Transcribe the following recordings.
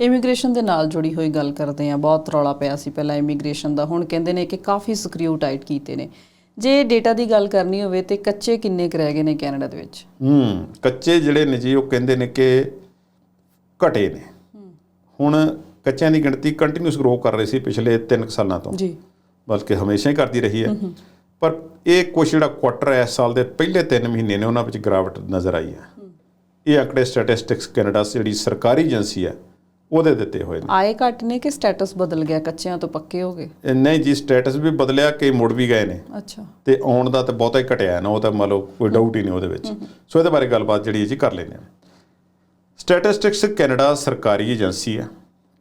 Immigration ਦੇ ਨਾਲ ਜੁੜੀ ਹੋਈ ਗੱਲ ਕਰਦੇ ਆ ਬਹੁਤ ਰੌਲਾ ਪਿਆ ਸੀ ਪਹਿਲਾਂ ਇਮੀਗ੍ਰੇਸ਼ਨ ਦਾ। ਹੁਣ ਕਹਿੰਦੇ ਨੇ ਕਿ ਕਾਫੀ ਸਕਰੀਊ ਟਾਈਟ ਕੀਤੇ ਨੇ। ਜੇ ਡੇਟਾ ਦੀ ਗੱਲ ਕਰਨੀ ਹੋਵੇ ਤੇ ਕੱਚੇ ਕਿੰਨੇ ਕੁ ਰਹਿ ਗਏ ਨੇ ਕੈਨੇਡਾ ਦੇ ਵਿੱਚ? ਹੂੰ ਕੱਚੇ ਜਿਹੜੇ ਨੇ ਜੀ ਉਹ ਕਹਿੰਦੇ ਨੇ ਕਿ ਘਟੇ ਨੇ। ਹੁਣ ਕੱਚਿਆਂ ਦੀ ਗਿਣਤੀ ਕੰਟੀਨਿਊਸ ਗਰੋ ਕਰ ਰਹੀ ਸੀ ਪਿਛਲੇ 3 ਸਾਲਾਂ ਤੋਂ। ਜੀ। ਬਲਕਿ ਹਮੇਸ਼ਾ ਹੀ ਕਰਦੀ ਰਹੀ ਹੈ। ਪਰ ਇਹ ਕੁਛ ਜਿਹੜਾ ਕੁਆਟਰ ਹੈ ਇਸ ਸਾਲ ਦੇ ਪਹਿਲੇ 3 ਮਹੀਨੇ ਨੇ ਉਹਨਾਂ ਵਿੱਚ ਗਿਰਾਵਟ ਨਜ਼ਰ ਆਈ ਹੈ। ਇਹ ਆંકੜੇ ਸਟੈਟਿਸਟਿਕਸ ਕੈਨੇਡਾ ਜਿਹੜੀ ਸਰਕਾਰੀ ਏਜੰਸੀ ਹੈ ਉਹਦੇ ਦਿੱਤੇ ਹੋਏ ਨੇ। ਆਏ ਘੱਟ ਨੇ ਕਿ ਸਟੇਟਸ ਬਦਲ ਗਿਆ? ਕੱਚਿਆਂ ਤੋਂ ਪੱਕੇ ਹੋ ਗਏ? ਨਹੀਂ ਜੀ ਸਟੇਟਸ ਵੀ ਬਦਲਿਆ ਕਿ ਮੁੜ ਵੀ ਗਏ ਨੇ। ਅੱਛਾ। ਤੇ ਆਉਣ ਦਾ ਤਾਂ ਬਹੁਤਾ ਹੀ ਘਟਿਆ ਨਾ ਉਹ ਤਾਂ ਮੰਨ ਲਓ ਕੋਈ ਡਾਊਟ ਹੀ ਨਹੀਂ ਉਹਦੇ ਵਿੱਚ। ਸੋ ਇਹਦੇ ਬਾਰੇ ਗੱਲਬਾਤ ਜਿਹੜੀ ਹੈ ਜੀ ਕਰ ਲੈਂਦੇ ਹਾਂ। ਸਟੈਟਿਸਟਿਕਸ ਕੈਨੇਡਾ ਸਰਕਾਰੀ ਏਜੰਸੀ ਹੈ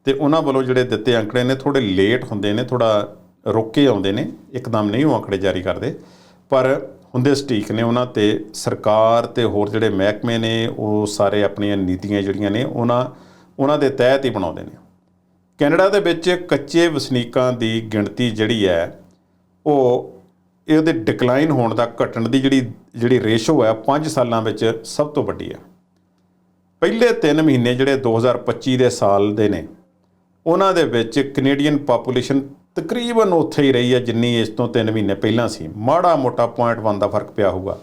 ਤੇ ਉਹਨਾਂ ਵੱਲੋਂ ਜਿਹੜੇ ਦਿੱਤੇ ਅੰਕੜੇ ਨੇ ਥੋੜੇ ਲੇਟ ਹੁੰਦੇ ਨੇ ਥੋੜਾ ਰੁੱਕ ਕੇ ਆਉਂਦੇ ਨੇ ਇੱਕਦਮ ਨਹੀਂ ਉਹ ਅੰਕੜੇ ਜਾਰੀ ਕਰਦੇ। ਪਰ ਹੁੰਦੇ ਸਟੀਕ ਨੇ ਉਹਨਾਂ ਤੇ ਸਰਕਾਰ ਤੇ ਹੋਰ ਜਿਹੜੇ ਮਹਿਕਮੇ ਨੇ ਉਹ ਸਾਰੇ ਆਪਣੀਆਂ ਨੀਤੀਆਂ ਜਿਹੜੀਆਂ ਨੇ ਉਹਨਾਂ ਉਹਨਾਂ ਦੇ ਤਹਿਤ ਹੀ ਬਣਾਉਂਦੇ ਨੇ। ਕੈਨੇਡਾ ਦੇ ਵਿੱਚ ਕੱਚੇ ਵਸਨੀਕਾਂ ਦੀ ਗਿਣਤੀ ਜਿਹੜੀ ਹੈ, ਉਹ ਇਹਦੇ ਡਿਕਲਾਈਨ ਹੋਣ ਦਾ ਘਟਣ ਦੀ ਜਿਹੜੀ ਜਿਹੜੀ ਰੇਸ਼ੋ ਹੈ 5 ਸਾਲਾਂ ਵਿੱਚ ਸਭ ਤੋਂ ਵੱਡੀ ਹੈ। ਪਹਿਲੇ 3 ਮਹੀਨੇ ਜਿਹੜੇ 2025 ਦੇ ਸਾਲ ਦੇ ਨੇ, ਉਹਨਾਂ ਦੇ ਵਿੱਚ ਕੈਨੇਡੀਅਨ ਪਾਪੂਲੇਸ਼ਨ ਤਕਰੀਬਨ ਉੱਥੇ ਹੀ ਰਹੀ ਹੈ, ਜਿੰਨੀ ਇਸ ਤੋਂ 3 ਮਹੀਨੇ ਪਹਿਲਾਂ ਸੀ। ਮਾੜਾ ਮੋਟਾ 0.1 ਦਾ ਫ਼ਰਕ ਪਿਆ ਹੋਊਗਾ।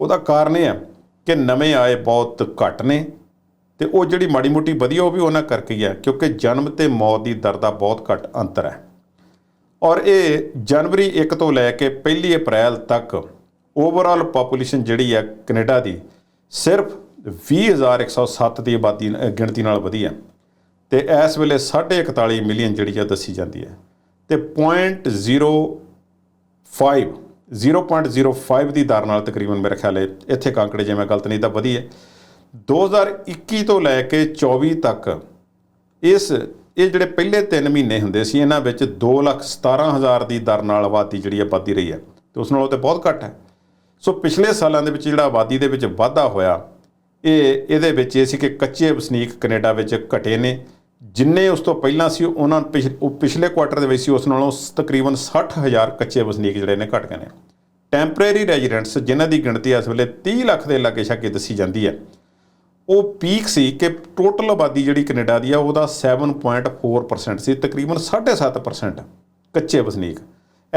ਉਹਦਾ ਕਾਰਨ ਇਹ ਹੈ ਕਿ ਨਵੇਂ ਆਏ ਬਹੁਤ ਘੱਟ ਨੇ। ਤੇ ਉਹ ਜਿਹੜੀ ਮਾੜੀ ਮੋਟੀ ਵਧੀਆ ਉਹ ਵੀ ਉਹਨਾਂ ਕਰਕੇ ਹੀ ਹੈ, ਕਿਉਂਕਿ ਜਨਮ ਤੇ ਮੌਤ ਦੀ ਦਰ ਦਾ ਬਹੁਤ ਘੱਟ ਅੰਤਰ ਹੈ। ਔਰ ਇਹ ਜਨਵਰੀ 1 ਤੋਂ ਲੈ ਕੇ 1 ਅਪ੍ਰੈਲ ਤੱਕ ਓਵਰਆਲ ਪਾਪੂਲੇਸ਼ਨ ਜਿਹੜੀ ਹੈ ਕੈਨੇਡਾ ਦੀ ਸਿਰਫ 20107 ਦੀ ਆਬਾਦੀ ਗਿਣਤੀ ਨਾਲ ਵਧੀ ਹੈ। ਤੇ ਇਸ ਵੇਲੇ 41 ਮਿਲੀਅਨ ਜਿਹੜੀ ਹੈ ਦੱਸੀ ਜਾਂਦੀ ਹੈ। ਤੇ 0.05 0.05 ਦੀ ਦਰ ਨਾਲ ਤਕਰੀਬਨ ਮੇਰੇ ਖਿਆਲ ਹੈ ਇੱਥੇ ਕਾਂਕੜੇ ਜੇ ਮੈਂ ਗਲਤ ਨਹੀਂ ਤਾਂ ਵਧੀਆ 2021 ਤੋਂ ਲੈ ਕੇ 24 ਤੱਕ ਇਸ, ਇਹ ਜਿਹੜੇ ਪਹਿਲੇ 3 ਮਹੀਨੇ ਹੁੰਦੇ ਸੀ, ਇਹਨਾਂ ਵਿੱਚ 217000 ਦੀ ਦਰ ਨਾਲ ਆਬਾਦੀ ਜਿਹੜੀ ਹੈ ਵੱਧਦੀ ਰਹੀ ਹੈ ਤੇ ਉਸ ਨਾਲੋਂ ਤੇ ਬਹੁਤ ਘੱਟ ਹੈ। ਸੋ ਪਿਛਲੇ ਸਾਲਾਂ ਦੇ ਵਿੱਚ ਜਿਹੜਾ ਆਬਾਦੀ ਦੇ ਵਿੱਚ ਵਾਧਾ ਹੋਇਆ, ਇਹ, ਇਹਦੇ ਵਿੱਚ ਇਹ ਸੀ ਕਿ ਕੱਚੇ ਵਸਨੀਕ ਕੈਨੇਡਾ ਵਿੱਚ ਘਟੇ ਨੇ। ਜਿੰਨੇ ਉਸ ਤੋਂ ਪਹਿਲਾਂ ਸੀ, ਉਹਨਾਂ ਪਿਛ- ਉਹ ਪਿਛਲੇ ਕੁਆਟਰ ਦੇ ਵਿੱਚ ਸੀ, ਉਸ ਨਾਲੋਂ ਸ- ਤਕਰੀਬਨ 60000 ਕੱਚੇ ਵਸਨੀਕ ਜਿਹੜੇ ਨੇ ਘਟ ਗਏ ਨੇ। ਟੈਂਪਰੇਰੀ ਰੈਜ਼ੀਡੈਂਟਸ ਜਿਨ੍ਹਾਂ ਦੀ ਗਿਣਤੀ ਇਸ ਵੇਲੇ 30 ਲੱਖ ਦੇ ਲਾਗੇ ਛਾਗੇ ਦੱਸੀ ਜਾਂਦੀ ਹੈ ਉਹ ਪੀਕ ਸੀ ਕਿ ਟੋਟਲ ਆਬਾਦੀ ਜਿਹੜੀ ਕੈਨੇਡਾ ਦੀ ਆ, ਉਹਦਾ 7.4% ਸੀ, ਤਕਰੀਬਨ 7.5% ਕੱਚੇ ਵਸਨੀਕ।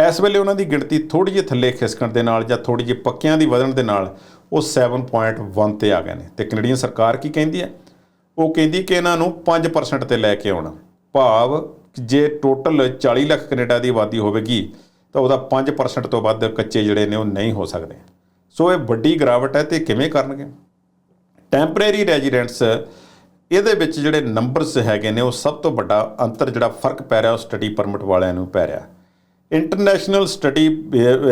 ਇਸ ਵੇਲੇ ਉਹਨਾਂ ਦੀ ਗਿਣਤੀ ਥੋੜੀ ਜਿਹੀ ਥੱਲੇ ਖਿਸਕਣ ਦੇ ਨਾਲ ਜਾਂ ਥੋੜੀ ਜਿਹੀ ਪੱਕਿਆਂ ਦੀ ਵਧਣ ਦੇ ਨਾਲ ਉਹ 7.1 ਤੇ ਆ ਗਏ ਨੇ। ਤੇ ਕੈਨੇਡੀਅਨ ਸਰਕਾਰ ਕੀ ਕਹਿੰਦੀ ਹੈ? ਉਹ ਕਹਿੰਦੀ ਕਿ ਇਹਨਾਂ ਨੂੰ 5% ਤੇ ਲੈ ਕੇ ਆਉਣਾ। ਭਾਵ ਜੇ ਟੋਟਲ 40 ਲੱਖ ਕੈਨੇਡਾ ਦੀ ਆਬਾਦੀ ਹੋਵੇਗੀ, ਤਾਂ ਉਹਦਾ 5% ਤੋਂ ਵੱਧ ਕੱਚੇ ਜਿਹੜੇ ਨੇ ਉਹ ਨਹੀਂ ਹੋ ਸਕਦੇ। ਸੋ ਇਹ ਵੱਡੀ ਗਿਰਾਵਟ ਹੈ ਤੇ ਕਿਵੇਂ ਕਰਨਗੇ? ਟੈਂਪਰੇਰੀ ਰੈਜ਼ੀਡੈਂਟਸ ਇਹਦੇ ਵਿੱਚ ਜਿਹੜੇ ਨੰਬਰਸ ਹੈਗੇ ਨੇ, ਉਹ ਸਭ ਤੋਂ ਵੱਡਾ ਅੰਤਰ ਜਿਹੜਾ ਫ਼ਰਕ ਪੈ ਰਿਹਾ, ਉਹ ਸਟੱਡੀ ਪਰਮਿਟ ਵਾਲਿਆਂ ਨੂੰ ਪੈ ਰਿਹਾ। ਇੰਟਰਨੈਸ਼ਨਲ ਸਟੱਡੀ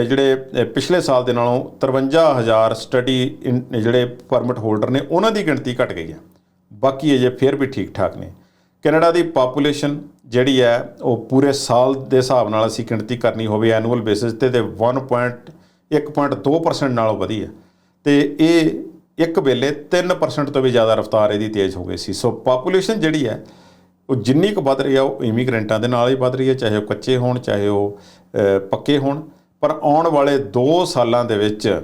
ਜਿਹੜੇ ਪਿਛਲੇ ਸਾਲ ਦੇ ਨਾਲੋਂ 53000 ਸਟੱਡੀ ਜਿਹੜੇ ਪਰਮਿਟ ਹੋਲਡਰ ਨੇ, ਉਹਨਾਂ ਦੀ ਗਿਣਤੀ ਘਟ ਗਈ ਹੈ। ਬਾਕੀ ਅਜੇ ਫਿਰ ਵੀ ਠੀਕ ਠਾਕ ਨੇ। ਕੈਨੇਡਾ ਦੀ ਪਾਪੂਲੇਸ਼ਨ ਜਿਹੜੀ ਹੈ, ਉਹ ਪੂਰੇ ਸਾਲ ਦੇ ਹਿਸਾਬ ਨਾਲ ਅਸੀਂ ਗਿਣਤੀ ਕਰਨੀ ਹੋਵੇ ਐਨੂਅਲ ਬੇਸਿਸ ਤੇ ਤੇ 1.1.2% ਨਾਲੋਂ ਵਧੀ ਹੈ। ਤੇ ਇਹ ਇੱਕ ਵੇਲੇ 3% ਤੋਂ ਵੀ ਜ਼ਿਆਦਾ ਰਫ਼ਤਾਰ ਇਹਦੀ ਤੇਜ਼ ਹੋ ਗਈ ਸੀ। ਸੋ ਪਾਪੂਲੇਸ਼ਨ ਜਿਹੜੀ ਹੈ, ਉਹ ਜਿੰਨੀ ਕੁ ਵੱਧ ਰਹੀ ਆ ਉਹ ਇਮੀਗ੍ਰੈਂਟਾਂ ਦੇ ਨਾਲ ਹੀ ਵੱਧ ਰਹੀ ਹੈ, ਚਾਹੇ ਉਹ ਕੱਚੇ ਹੋਣ, ਚਾਹੇ ਉਹ ਪੱਕੇ ਹੋਣ। ਪਰ ਆਉਣ ਵਾਲੇ 2 ਸਾਲਾਂ ਦੇ ਵਿੱਚ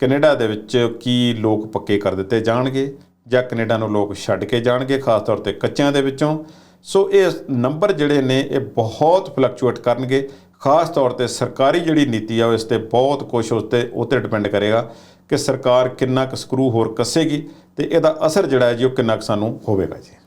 ਕੈਨੇਡਾ ਦੇ ਵਿੱਚ ਕੀ ਲੋਕ ਪੱਕੇ ਕਰ ਦਿੱਤੇ ਜਾਣਗੇ ਜਾਂ ਕੈਨੇਡਾ ਨੂੰ ਲੋਕ ਛੱਡ ਕੇ ਜਾਣਗੇ, ਖਾਸ ਤੌਰ ਤੇ ਕੱਚਿਆਂ ਦੇ ਵਿੱਚੋਂ? ਸੋ ਇਹ ਨੰਬਰ ਜਿਹੜੇ ਨੇ, ਇਹ ਬਹੁਤ ਫਲਕਚੁਏਟ ਕਰਨਗੇ। ਖਾਸ ਤੌਰ ਤੇ ਸਰਕਾਰੀ ਜਿਹੜੀ ਨੀਤੀ ਆ, ਉਹ ਇਸ ਤੇ ਬਹੁਤ ਕੁਝ ਉਸ ਤੇ, ਉਹ ਤੇ ਡਿਪੈਂਡ ਕਰੇਗਾ। ਕਿ ਸਰਕਾਰ ਕਿੰਨਾ ਕੁ ਸਕਰੂ ਹੋਰ ਕੱਸੇਗੀ ਤੇ ਇਹਦਾ ਅਸਰ ਜਿਹੜਾ ਹੈ ਜੀ ਉਹ ਕਿੰਨਾ ਕੁ ਸਾਨੂੰ ਹੋਵੇਗਾ ਜੀ।